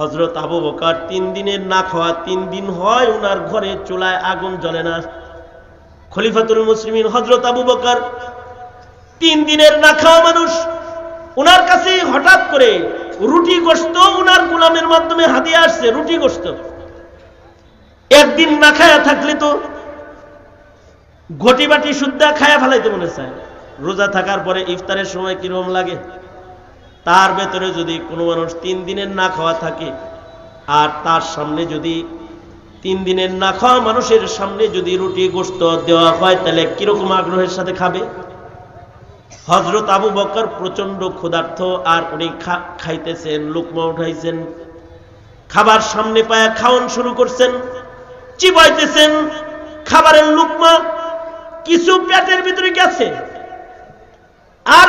হজরত আবু বকার তিন দিনের না খাওয়া তিন দিন হয় ওনার ঘরে চুলায় আগুন জ্বলে না। খলিফাতুল মুসলিমিন হজরত আবু বকার তিন দিনের না খাওয়া মানুষ ওনার কাছে হঠাৎ করে রুটি গোস্ত ওনার গোলামের মাধ্যমে হাতিয়ে আসছে, রুটি গোস্ত একদিন না খায়া থাকলে তো ঘটি বাটি শুদ্ধা খায়া ফেলাইতে মনে চায়। রোজা থাকার পরে ইফতারের সময় কীরকম লাগে? তার ভেতরে যদি কোনো মানুষ তিন দিনের না খাওয়া থাকে, আর তার সামনে যদি তিন দিনের না খাওয়া মানুষের সামনে যদি রুটি গোস্ত দেওয়া হয়, তাহলে কীরকম আগ্রহের সাথে খাবে? হজরত আবু বকর প্রচণ্ড ক্ষুধার্থ আর উনি খাইতেছেন, লুকমা উঠাইছেন, খাবার সামনে পায়া খাওয়ান শুরু করছেন, চিবাইতেছেন, খাবারের লুকমা কিছু পেটের ভিতরে গেছে। আর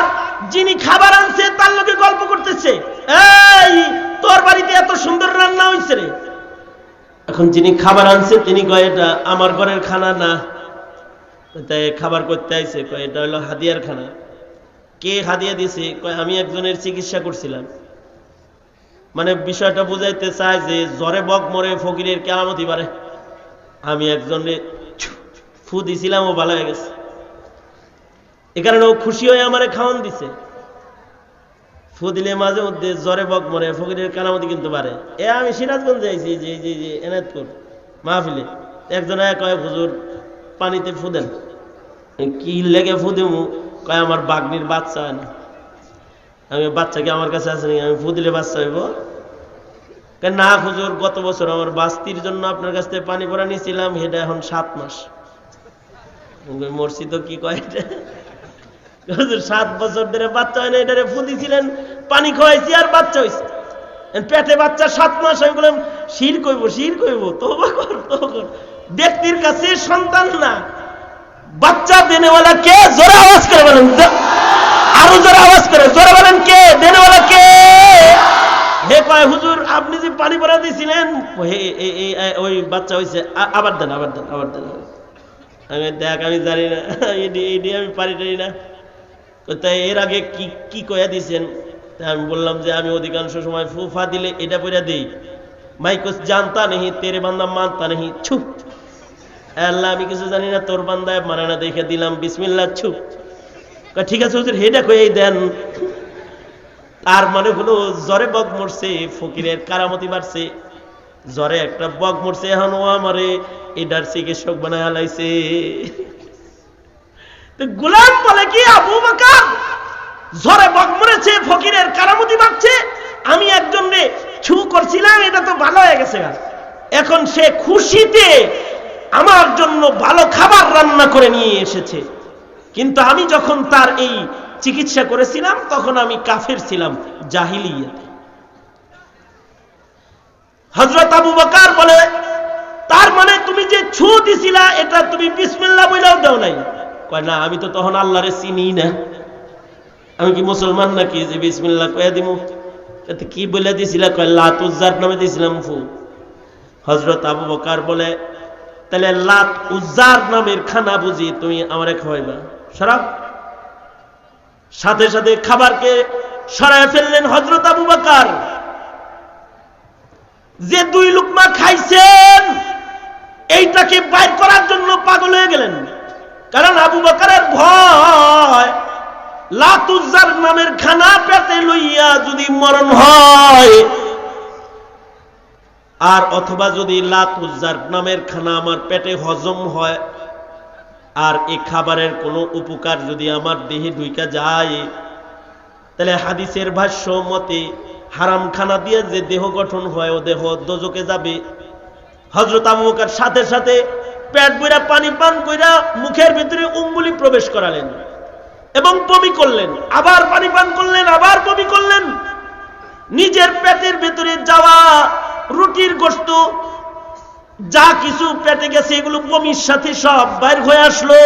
যিনি খাবার আনছে, তার লোকে গল্প করতেছে। এই, তোর বাড়িতে এত সুন্দর রান্না হয়েছে রে। এখন যিনি খাবার আনছে, তিনি কয়, এটা আমার ঘরের খানা না। তাই খাবার করতে আইছে, কয়, এটা হলো হাদিয়ার খানা। কে হাদিয়া দিছে? কয়, আমি একজনের চিকিৎসা করছিলাম। মানে বিষয়টা বুঝাইতে চায় যে, জ্বরে বক মরে ফকিরের কেরামতি পারে আমি একজনের ফু দিছিলাম, ও ভালো হয়ে গেছে। এ কারণে ও খুশি হয়ে আমারে খাওয়ান দিছে। ফু দিলে মাঝে মধ্যে জ্বরে বক মরে, ফকিরের কানামতি কিন্তু পারে এ আমি সিরাজগঞ্জে আইছি যে যে যে এনায়তপুর মাহফিলে। একজন এক হুজুর, পানিতে ফু দেন। কি লেগে ফু কয়, আমার বাগনির বাচ্চা হয় না। আমি, বাচ্চা কি আমার কাছে আছে নাকি? আমি, ফু দিলে বাচ্চা হইব। না হুজুর, গত বছর আমার বাস্তির জন্য আপনার কাছ থেকে পানি পরা নিয়েছিলাম, সেটা এখন সাত মাস। মরছি তো কি কয় এটা? সাত বছর ধরে বাচ্চা হয় না, এটারে ফু দিছিলেন পানি খাওয়াইছি আর বাচ্চা হয়েছে পেটে বাচ্চা সাত মাস আমি বললাম, শির কইব শির কইব তোবা কর ব্যক্তির কাছে সন্তান না। বাচ্চা দেনেওয়ালা কে? জোরে আওয়াজ করে বলেন আরও জোরে আওয়াজ করে, জোরে বলেন কে? দেনেওয়ালা কে? হে কয় হুজুর, আপনি যে পানি পরা দিয়েছিলেন ওই বাচ্চা হয়েছে আবার দেন আবার দেন আবার দেন। আমি দেখ, আমি জানি না আমি পারি টারি না। তো তাই এর আগে কি কি কয়া দিছেন? তা আমি বললাম যে আমি অধিকাংশ সময় ফুফা দিলে এটা পইরা দেই। মাইকোস জানতা নেহি, তেরে বান্দা মানতা নেহি ছুপ আল্লাহ, আমি কিছু জানি না, তোর বান্দায় মানে না দেখে দিলাম বিসমিল্লা ছুপ ঠিক আছে হুজুর, হেডা কই দেন। তার মানে হলো, জ্বরে বক মরছে, ফকিরের কারামতি মারছে জ্বরে একটা বক মরছে, এখন ও আমারে এটার চিকিৎসক বানায় হালাইছে গোলাম বলে কি, আবু বাকার? জ্বরে বগ মরেছে ফকিরের কারামতি মারছে আমি একজন রে ছু করছিলাম, এটা তো ভালো হয়ে গেছে এখন সে খুশিতে আমার জন্য ভালো খাবার রান্না করে নিয়ে এসেছে। কিন্তু আমি যখন তার এই চিকিৎসা করেছিলাম, তখন আমি কাফের ছিলাম জাহিলিয়াতে হজরত আবু বকার বলে, তার মানে তুমি যে ছু দিছিলা, এটা তুমি বিসমিল্লা বইলাও দাও নাই। না, আমি তো তখন আল্লাহরে চিনি না। আমি কি মুসলমান নাকি? যে বিসমিল্লা কয়ে এতে কি বলে দিছিলা? কয় লাত উজ্জার নামে দিছিলাম ফু। হজরত আবু বকার বলে, তাহলে লাত উজ্জার নামের খানা বুঝি তুমি আমারে খাওয়াইবা। সরাব সাথে সাথে খাবারকে সরায় ফেললেন হজরত আবু বকার। যে দুই লুকমা খাইছেন, এইটাকে বাইর করার জন্য পাগল হয়ে গেলেন। কারণ আবু বকারের ভয় লাতুজার নামের খানা পেটে লইয়া যদি মরণ হয়, আর অথবা যদি লাতুজার নামের খানা আমার পেটে হজম হয়, আর এই খাবারের কোনো উপকার যদি আমার দেহে ঢুইকা যায়, তাহলে হাদিসের ভাষ্য মতে হারাম খানা দিয়ে যে দেহ গঠন হয়, ও দেহ দোজকে যাবে। হজরত আবু বকর সাথে সাথে পেট বইরা পানি পান কইরা মুখের ভিতরে উঙ্গুলি প্রবেশ করালেন এবং বমি করলেন। আবার পানি পান করলেন, আবার বমি করলেন। নিজের পেটের ভেতরে যাওয়া, রুটির গোস্ত, যা কিছু পেটে গেছে, এগুলো বমির সাথে সব বাইর হয়ে আসলো।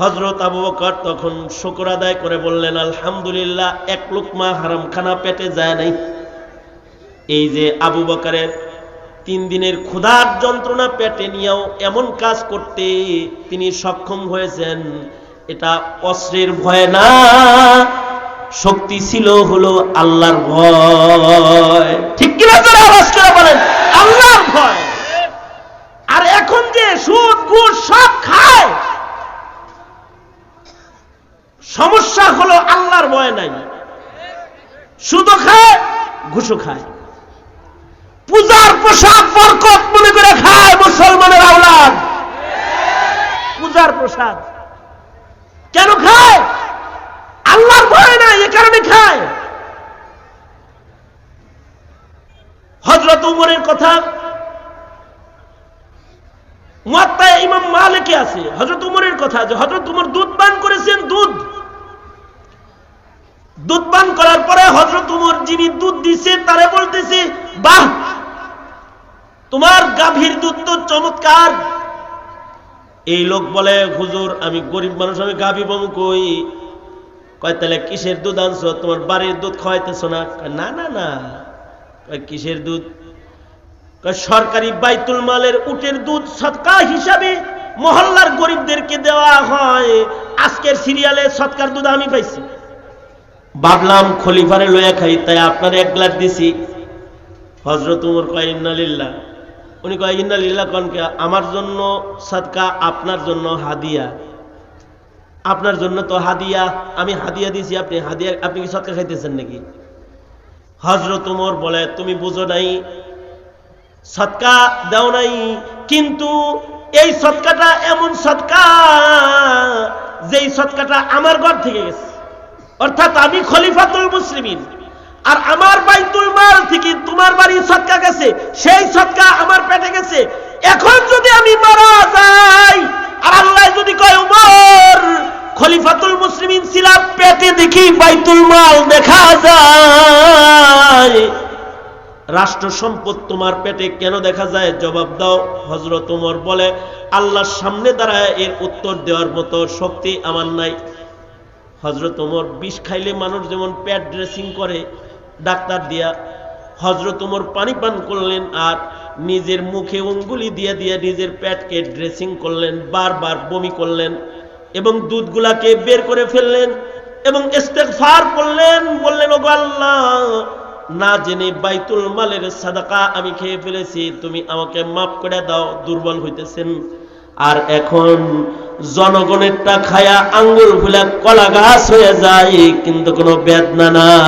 হজরত আবু বকর তখন শুকর আদায় করে বললেন, আলহামদুলিল্লাহ, এক লোকমা হারাম খানা পেটে যায় নাই। এই যে আবু বকরের তিন দিনের ক্ষুধার যন্ত্রণা পেটে নিয়েও এমন কাজ করতে তিনি সক্ষম হয়েছেন। এটা অস্ত্রের ভয় না। শক্তি ছিল হলো আল্লাহর ভয়। ঠিক কিনা করে বলেন, আল্লাহর ভয়। আর এখন যে সুদ, ঘুষ সব খায়, সমস্যা হলো আল্লাহর ভয় নাই। সুদও খায়, ঘুষও খায়। পূজার প্রসাদ বরকত মনে করে খায় মুসলমানের আওলাদ। পূজার প্রসাদ কেন খায়? আল্লাহর ভয় নাই, এ কারণে খায়। হজরত উমরের কথা, মুয়াত্তায় ইমাম মালিকে আছে। হজরত উমরের কথা যে হজরত উমর দুধ পান করেছেন, দুধ। দুধ পান করার পরে হজরত উমর যিনি দুধ দিছে তারে বলতেছে, বাহ তোমার গাভীর দুধ তো চমৎকার। এই লোক বলে, হুজুর, আমি গরিব মানুষ, আমি গাভী বম কই? কয়, তাহলে কিসের দুধ আনছো? তোমার বাড়ির দুধ খাওয়াইতেছো না? না না না। কিসের দুধ? সরকারি বাইতুল মালের উটের দুধ সৎকা হিসাবে মহল্লার গরিবদেরকে দেওয়া হয়। আজকের সিরিয়ালে সৎকার দুধ আমি পাইছি। ভাবলাম, খলিফারে লইয়া খাই, তাই আপনার এক গ্লাস দিছি। হজরত উমর কয় ইন্নালিল্লাহ উনি কয় ইন্নালিল্লাহ কনকে আমার জন্য সৎকা আপনার জন্য হাদিয়া। আপনার জন্য তো হাদিয়া, আমি হাদিয়া দিছি আপনি হাদিয়া, আপনি কি সৎকা খাইতেছেন নাকি? হজরত উমর বলে, তুমি বুঝো নাই সৎকা দাও নাই, কিন্তু এই সৎকাটা এমন সৎকা যেই সৎকাটা আমার ঘর থেকে গেছে। অর্থাৎ আমি খলিফাতুল মুসলিমিন। আর আমার বাইতুল মাল থেকে তোমার বাড়ি সৎকা গেছে, সেই সৎকা আমার পেটে গেছে। এখন যদি আমি মারা যাই, আর আল্লাহ যদি কয়, উমর, খলিফাতুল মুসলিমিন ছিলাম, পেটে দেখি বাইতুল মাল দেখা যায়। রাষ্ট্র সম্পদ তোমার পেটে কেন দেখা যায়? জবাব দাও। হজরত উমর বলে, আল্লাহর সামনে দাঁড়ায় এর উত্তর দেওয়ার মতো শক্তি আমার নাই। হজরত ওমর বিষ খাইলে মানুষ যেমন পেট ড্রেসিং করে ডাক্তার দিয়া হজরত ওমর পানি পান করলেন আর নিজের মুখে অঙ্গুলি দিয়ে দিয়ে নিজের পেটকে ড্রেসিং করলেন, বারবার বমি করলেন এবং দুধগুলাকে বের করে ফেললেন এবং ইস্তেগফার করলেন, বললেন, ওগো আল্লাহ, না জেনে বাইতুল মালের সাদাকা আমি খেয়ে ফেলেছি, তুমি আমাকে মাফ করে দাও, দুর্বল হইতেছেন। আর এখন জনগণেরটা খায়া আঙ্গুর ফুলে কলা গাছ হয়ে যায় কিন্তু কোনো বেদনা নাই।